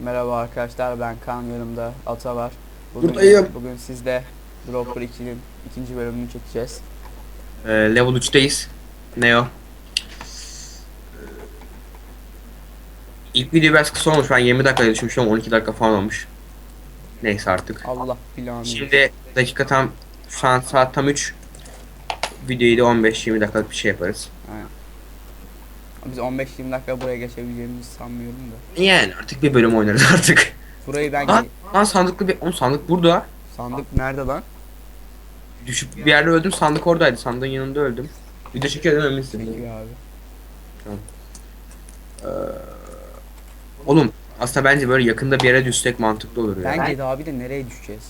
Merhaba arkadaşlar ben Kaan yanımda Ata var. Bugün, Buradayım. Bugün sizde Dropper 2'nin ikinci bölümünü çekeceğiz. Ee, level 3'teyiz. Neo. İlk video biraz kısa olmuş. Ben 20 dakikaya düşmüşüm. 12 dakika falan olmuş. Neyse artık. Allah planı. Şimdi dakika tam şu an saat tam 3. Videoyu da 15-20 dakikalık bir şey yaparız. Biz 15-20 dakika buraya geçebileceğimizi sanmıyorum da. Yani artık bir bölüm oynarız artık. Burayı ben Lan, lan sandıklı bir... Oğlum sandık burada. sandık nerede lan? Düşüp bir yerde öldüm. Sandık oradaydı. Sandığın yanında öldüm. Video çekiyordum ölmüşsün. Peki abi. Ee, oğlum aslında bence böyle yakında bir yere düşsek mantıklı olur ya. Bence de abi de nereye düşeceğiz?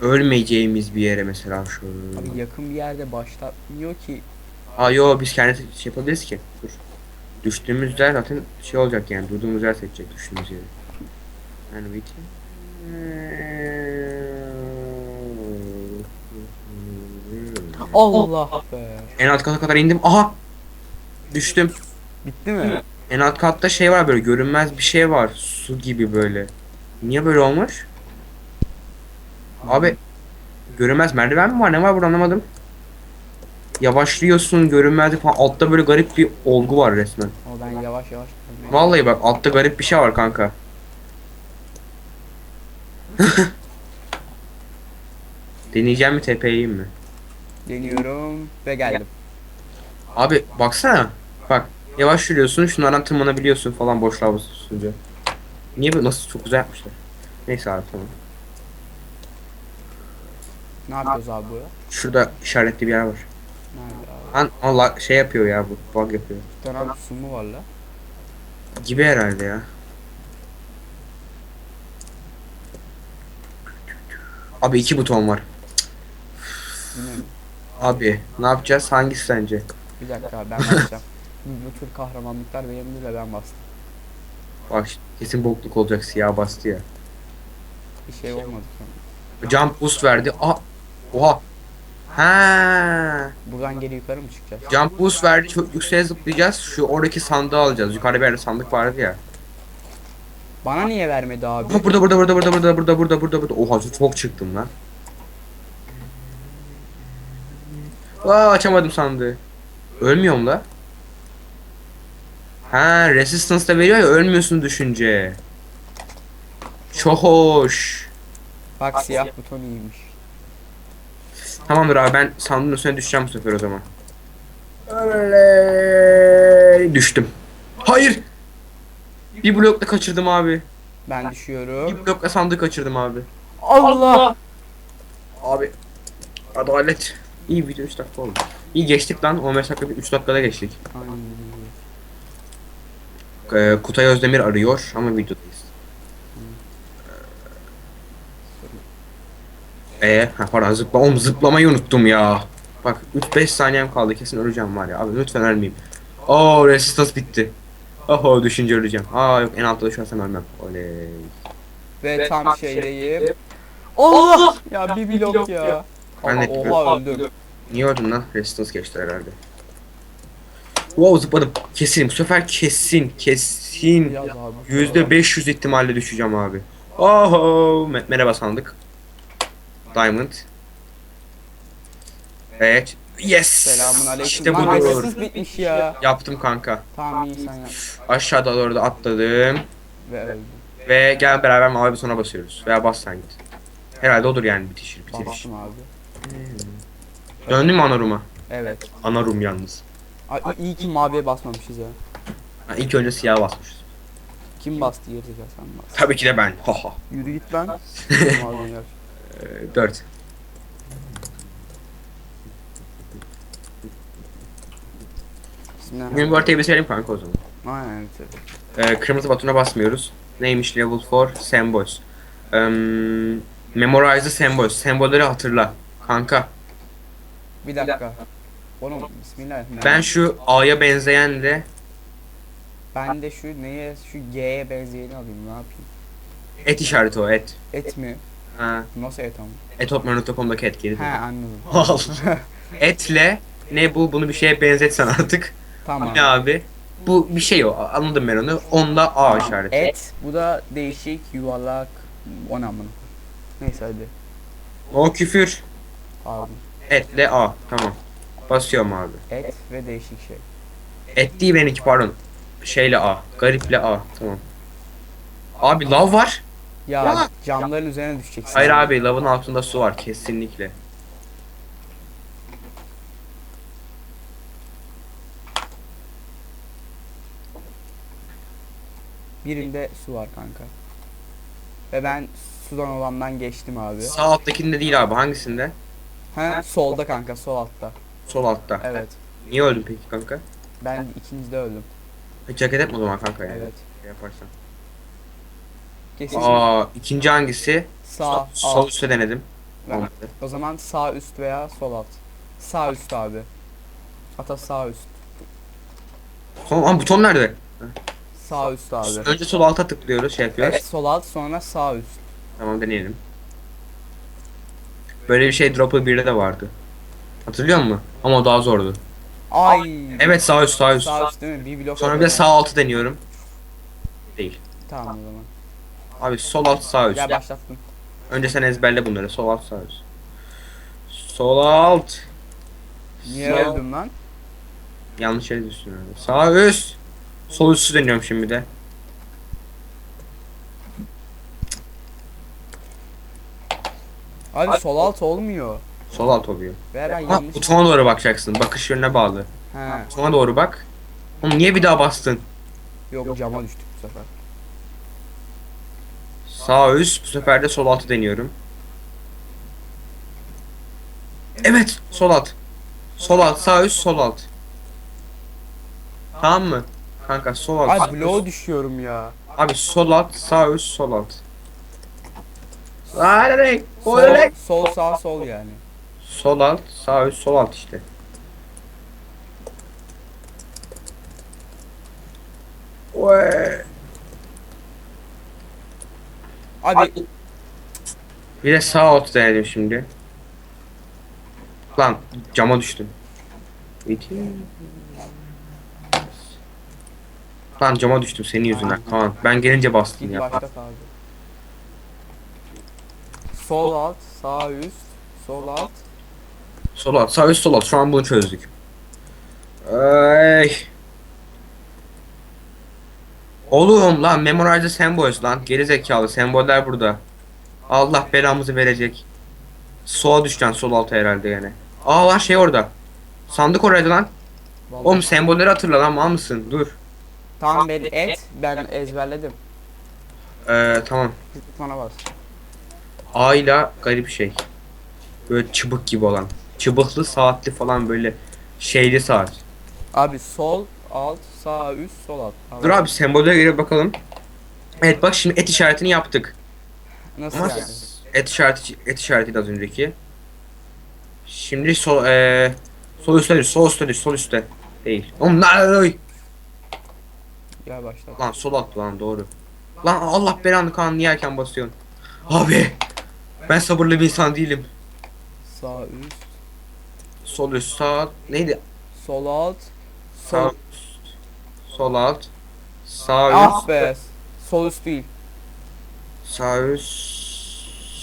Ölmeyeceğimiz bir yere mesela şu. Abi yakın bir yerde başlatmıyor ki. Aa yo biz kendimiz şey yapabiliriz ki. Dur. Düştüğümüz yer zaten şey olacak yani durduğumuz yer seçecek düştüğümüz yeri. Yani bir Allah be. En alt kata kadar indim. Aha! Düştüm. Bitti mi? En alt katta şey var böyle görünmez bir şey var. Su gibi böyle. Niye böyle olmuş? Abi görünmez merdiven mi var? Ne var burada anlamadım. Yavaşlıyorsun görünmezlik falan. Altta böyle garip bir olgu var resmen. Ama ben yavaş yavaş. Vallahi bak altta garip bir şey var kanka. Deneyeceğim mi TP'yim mi? Deniyorum ve geldim. Abi baksana. Bak yavaş yürüyorsun şunlardan tırmanabiliyorsun falan boşluğa basınca. Niye böyle nasıl çok güzel yapmışlar. Neyse abi tamam. Ne yapıyoruz abi burada? Şurada işaretli bir yer var. Lan Allah şey yapıyor ya bu bug yapıyor. Bir tane abi su mu var la? Gibi herhalde ya. Abi iki buton var. Yine mi? Abi ne yapacağız? Hangisi sence? Bir dakika abi ben basacağım. Bu, bu tür kahramanlıklar benim değil de ben bastım. Bak kesin bokluk olacak siyah bastı ya. Bir şey olmadı sonra. Jump boost verdi. Aa, oha. Ha. Buradan geri yukarı mı çıkacağız? Jump boost verdi. Çok yükseğe zıplayacağız. Şu oradaki sandığı alacağız. Yukarıda bir yerde sandık vardı ya. Bana niye vermedi abi? Aha, burada burada burada burada burada burada burada burada burada. Oha çok çıktım lan. Aa açamadım sandığı. Ölmüyorum la. Ha resistance da veriyor ya ölmüyorsun düşünce. Çok hoş. Bak siyah buton iyiymiş. Tamamdır abi ben sandığın üstüne düşeceğim bu sefer o zaman. Öyle düştüm. Hayır. Bir blokla kaçırdım abi. Ben düşüyorum. Bir blokla sandığı kaçırdım abi. Allah! Abi. Adalet. İyi video 3 dakika oldu. İyi geçtik lan 15 dakika 3 dakikada geçtik. Aynen. Ee, Kutay Özdemir arıyor ama videodayız. Ee, ha pardon zıpla oğlum zıplamayı unuttum ya. Bak 3-5 saniyem kaldı kesin öleceğim var ya. Abi lütfen ölmeyeyim. Oo resistance bitti. Oho düşünce öleceğim. Aa yok en altta düşersem ölmem. Oley. Ve tam şeydeyim. Allah! Ya bir blok ya. Ben de- Oha öldüm. Niye öldün lan? Resistance geçti herhalde. Wow zıpladım. Kesin bu sefer kesin kesin. Yüzde 500 ihtimalle düşeceğim abi. Oho me- merhaba sandık. Diamond. Evet. Yes. Selamun aleyküm. İşte Lan budur. resistance bitmiş ya. Yaptım kanka. Tamam iyi sen yap. Aşağıda doğru da atladım. Ve öldüm. Ve gel beraber mavi butona basıyoruz. Veya bas sen git. Herhalde odur yani bitiş. bitiriş. Bastım abi. Döndün mü ana room'a? Evet. Ana room yalnız. Ay, iyi ki maviye basmamışız ya. Ha, ilk önce siyah basmışız. Kim bastı yeri sen bastın. Tabii ki de ben. Haha. Yürü git lan. Maviye gel. Ee, 4. Bismillah. Bugün bu haritayı bitirelim kanka o zaman. Aynen evet. Ee, kırmızı butona basmıyoruz. Neymiş level 4 symbols. Um, memorize the symbols. Sembolleri hatırla. Kanka Bir dakika. Oğlum bismillah. ben şu A'ya benzeyenle Ben de şu neye şu G'ye benzeyeni alayım ne yapayım? et işareti o et. Et mi? Ha, Nasıl et ama? etopman.com'daki et geri. He anladım. Al. Etle ne bu bunu bir şeye benzetsen artık. tamam. Ne abi? Bu bir şey o. Anladım ben onu. Onda A işareti. Et. Bu da değişik yuvarlak. O ne amına. Neyse hadi. O küfür. Pardon. Etle A. Tamam. Basıyorum abi. Et ve değişik şey. Et değil benimki pardon. Şeyle A. Gariple A. Tamam. Abi lav var. Ya Ya. camların üzerine düşeceksin. Hayır abi lavın altında su var kesinlikle. Birinde su var kanka. Ve ben sudan olandan geçtim abi. Sağ alttakinde değil abi hangisinde? Ha solda kanka sol altta. Sol altta. Evet. Niye öldün peki kanka? Ben ikincide öldüm. Hiç hareket etme o zaman kanka yani. Evet. Şey yaparsan. Kesin Aa ikinci hangisi? sağ Sol alt. üstte denedim. Ben- Olmadı. O zaman sağ üst veya sol alt. Sağ üst abi. Hatta sağ üst. Son, Aa, buton nerede? Sağ üst abi. Önce sol alta tıklıyoruz şey yapıyoruz. Sol alt sonra sağ üst. Tamam deneyelim. Böyle bir şey Dropper 1'de de vardı. Hatırlıyor musun? Ama o daha zordu. Ay. Evet sağ üst sağ üst. Sağ üst değil mi? Bir blok. Sonra bir de sağ altı deniyorum. Değil. Tamam o zaman. Abi sol alt sağ üst. Gel başlattım. Önce sen ezberle bunları. Sol alt sağ üst. Sol alt. Niye Sağ- öldüm lan? Yanlış yere düştün herhalde. Sağ üst. Sol üstü deniyorum şimdi de. Abi sol alt olmuyor. Sol alt oluyor. Ben Ha, yanlış. butona doğru bakacaksın. Bakış yönüne bağlı. Ha. Butona doğru bak. Oğlum niye bir daha bastın? Yok cama düştük bu sefer. Sağ üst. Bu sefer de sol altı deniyorum. Evet. Sol alt. Sol alt. Sağ üst. Sol alt. Tamam mı? Kanka sol alt. Abi bloğa düşüyorum ya. Abi sol alt. Sağ üst. Sol alt. Hadi. Sol, sol sağ sol yani. Sol alt. Sağ üst. Sol alt işte. Oy. Abi Bir de sağ alt denedim şimdi. Lan cama düştüm. Lan cama düştüm senin yüzünden. Tamam ben gelince bastın git ya. başlat abi. Sol alt, sağ üst, sol alt. Sol alt sağ üst sol alt şu an bunu çözdük. Ay. Oğlum lan memorize symbols lan geri zekalı semboller burada. Allah belamızı verecek. Sola düşeceksin sol alta herhalde yani. Aa lan şey orada. Sandık orada lan. Vallahi. Oğlum sembolleri hatırla lan mal mısın? Dur. Tamam ben et, ben ezberledim. Ee, tamam. Bana bas. A ile garip şey. Böyle çıbık gibi olan. Çıbıklı saatli falan böyle şeyli saat. Abi sol, alt, sağ üst, sol alt. Tamam. Dur abi sembollere göre bakalım. Evet bak şimdi et işaretini yaptık. Nasıl Ama yani? et işareti et işaretiydi az önceki. Şimdi sol eee sol üstte düş, sol üstte düş, sol üstte. Değil. Lan Gel başlat. lan sol alt lan doğru. Lan Allah belanı kan niye erken basıyorsun? Abi ben sabırlı bir insan değilim. Sağ üst, Sol üst sağ neydi? sol alt, Sağ sol. üst, sol alt, sağ Ah üst, be. Sol üst değil. sağ üst,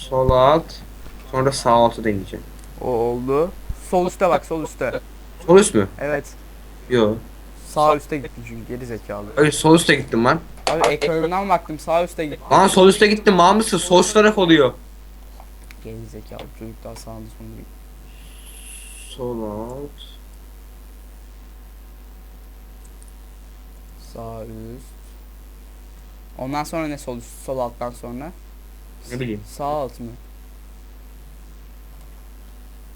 sol alt, sonra sağ altı deneyeceğim. O oldu. Sol üstte bak, sol üstte. Sol üst mü? Evet. Yo. Sağ üstte gittim çünkü geri zekalı. Hayır sol üste gittim lan. Abi ekranından baktım sağ üstte gittim. Lan sol üste gittim mal mısın? Sol üst taraf oluyor. Geri zekalı çocuk daha sağında sonunda. Sol alt. Sağ üst. Ondan sonra ne sol üst, sol alttan sonra? Ne bileyim. Sağ alt mı?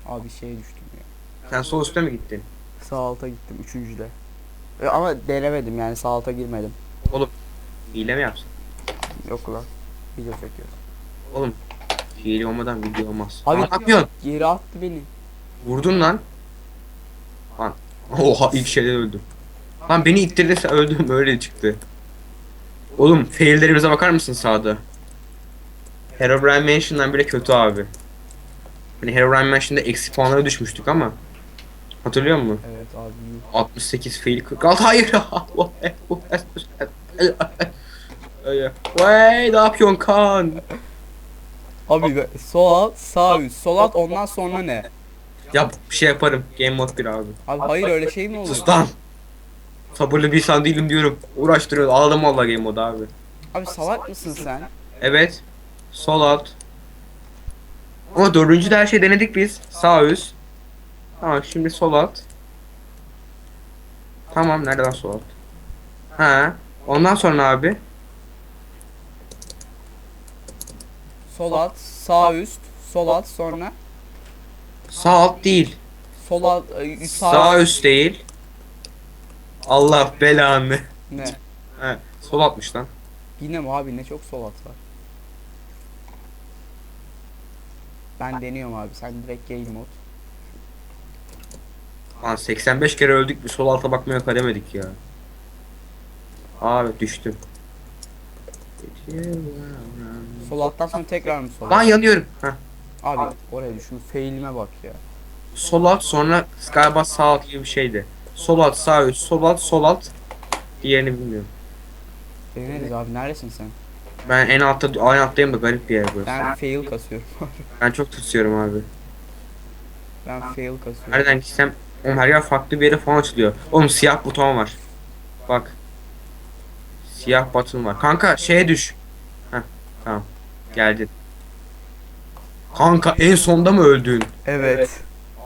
Abi şeye düştüm ya. Sen sol üste mi gittin? Sağ alta gittim üçüncüde. E, ama denemedim yani sağ alta girmedim. Hile mi yapsın? Yok lan. Video çekiyor. Oğlum. Hile olmadan video olmaz. Abi- ne yapıyorsun? Geri attı beni. Vurdun lan. Lan. Oha ilk şeyde öldüm. Lan beni ittirdi sen öldüm öyle çıktı. Oğlum faillerimize bakar mısın sağda? Herobrine Mansion'dan bile kötü abi. Hani Herobrine Mansion'da eksi puanlara düşmüştük ama. Hatırlıyor musun? Evet abi. yuh. 68 fail 46 hayır. Vay ne yapıyorsun kan? Abi be- sol alt sağ üst. Sol alt ondan sonra ne? Yap bir şey yaparım. Game mode 1 abi. Abi hayır öyle şey mi olur? Sus lan. Sabırlı bir insan değilim diyorum. Uğraştırıyor. Aldım valla game mode abi. Abi salak mısın sen? Evet. Sol alt. Ama dördüncü de her şey denedik biz. Sağ üst. Tamam şimdi sol alt. Tamam nerede lan sol alt? Ha. Ondan sonra abi. Sol alt, sağ üst, sol alt sonra Sağ alt değil. sol alt, e, sağ, Sağ üst değil. Allah belanı. ne? He, sol altmış lan. Yine mi abi ne çok sol alt var. Ben deniyorum abi sen direkt game mod. Lan 85 kere öldük bir sol alta bakmaya kademedik ya. Abi düştüm. Sol alttan sonra tekrar mı sol? Lan yanıyorum. Heh. Abi oraya düşün failime bak ya. Sol alt sonra galiba sağ alt gibi bir şeydi. Sol alt sağ üst sol alt sol alt. Diğerini bilmiyorum. Deneriz abi neredesin sen? Ben en altta en alttayım da garip bir yer burası. Ben fail kasıyorum. Ben çok tutuyorum abi. ben fail kasıyorum. Nereden gitsem oğlum her yer farklı bir yere falan açılıyor. Oğlum siyah buton var. Bak. Siyah buton var. Kanka şeye düş. Heh tamam. Geldin. Kanka en sonda mı öldün? Evet.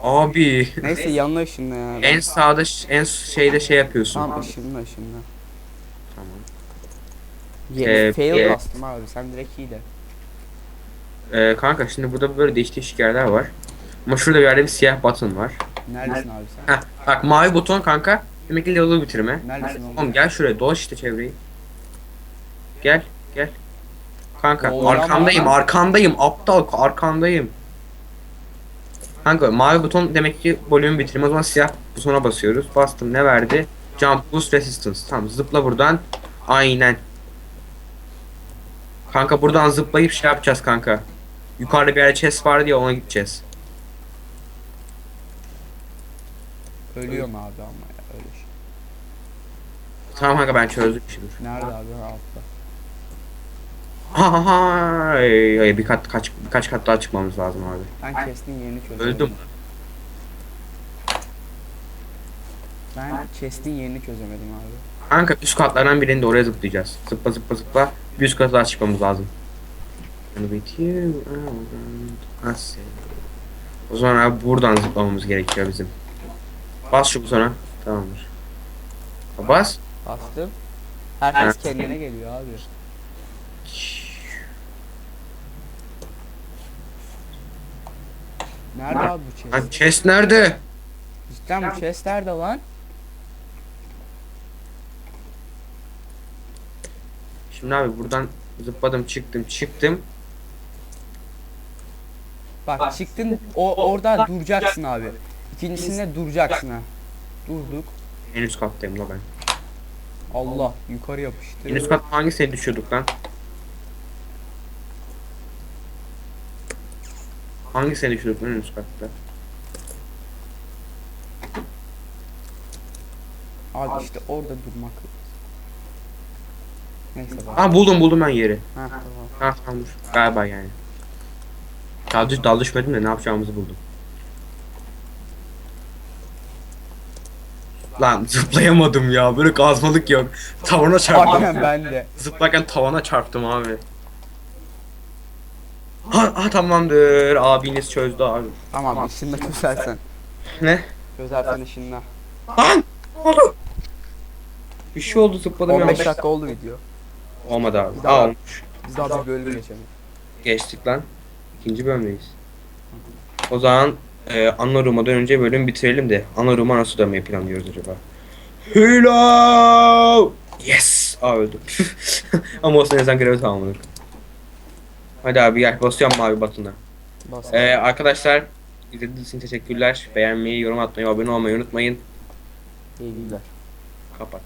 Abi. Neyse yanına ışınla ya. En sağda en şeyde şey yapıyorsun. Tamam ışınla ışınla. Tamam. Ye, Ee, fail e- bastım abi sen direkt iyi de. Ee, kanka şimdi burada böyle değişik değişik yerler var. Ama şurada bir yerde bir siyah button var. Neredesin abi sen? Heh, bak mavi buton kanka. Demek ki level bitirme. Neredesin oğlum? Oğlum gel şuraya dolaş işte çevreyi. Gel gel. Kanka Oğlum, arkandayım ama- arkandayım aptal arkandayım. Kanka mavi buton demek ki bölümü bitirme o zaman siyah butona basıyoruz. Bastım ne verdi? Jump boost resistance. Tamam zıpla buradan. Aynen. Kanka buradan zıplayıp şey yapacağız kanka. Yukarıda bir yerde chest vardı ya ona gideceğiz. Ölüyorum abi ama ya öyle şey. Tamam kanka ben çözdüm şimdi. Nerede abi altta? Ha ha ha. Ay, ay, bir kat kaç birkaç kat daha çıkmamız lazım abi. Ben chest'in yerini çözemedim. Öldüm. Ben chest'in yerini çözemedim abi. Kanka üst katlardan birinde oraya zıplayacağız. Zıpla zıpla zıpla. Bir üst kata daha çıkmamız lazım. With you around us. O zaman abi buradan zıplamamız gerekiyor bizim. Bas şu butona. Tamamdır. Bas. Bastım. Herkes kendine geliyor abi. Nerede abi bu Lan chest? chest nerede? Cidden bu chest nerede lan? Şimdi abi buradan zıpladım çıktım çıktım. Bak çıktın o orada duracaksın abi. İkincisinde duracaksın ha. Durduk. En üst kattayım la ben. Allah yukarı yapıştı. En üst kat hangisine düşüyorduk lan? Hangisine düşüyorduk lan en üst katta? Abi işte orada durmak. Neyse bak. Aa buldum buldum ben yeri. Ha tamam. Ha tamam. Galiba yani. Daha düz dal düşmedim de ne yapacağımızı buldum. Lan zıplayamadım ya. Böyle gazmalık yok. Tavana çarptım. Aynen ben de. Zıplarken tavana çarptım abi. Ha, ha tamamdır. Abiniz çözdü abi. Tamam ışınla çözersen. Ne? Çözersen ışınla. Lan! Ne oldu? Bir şey oldu zıpladım. 15 ya. dakika oldu video. Olmadı abi. Bir daha- olmuş. Biz daha bir bölüm geçelim. Geçtik lan. İkinci bölümdeyiz. O zaman e, ana room'dan önce bölüm bitirelim de ana room'a nasıl dönmeyi planlıyoruz acaba? Hello! Yes! Aa öldüm. Ama olsun en azından görevi tamamladık. Hadi abi gel basıyorum mavi batına. Bas. E, arkadaşlar izlediğiniz için teşekkürler. Beğenmeyi, yorum atmayı, abone olmayı unutmayın. İyi günler. Kapat.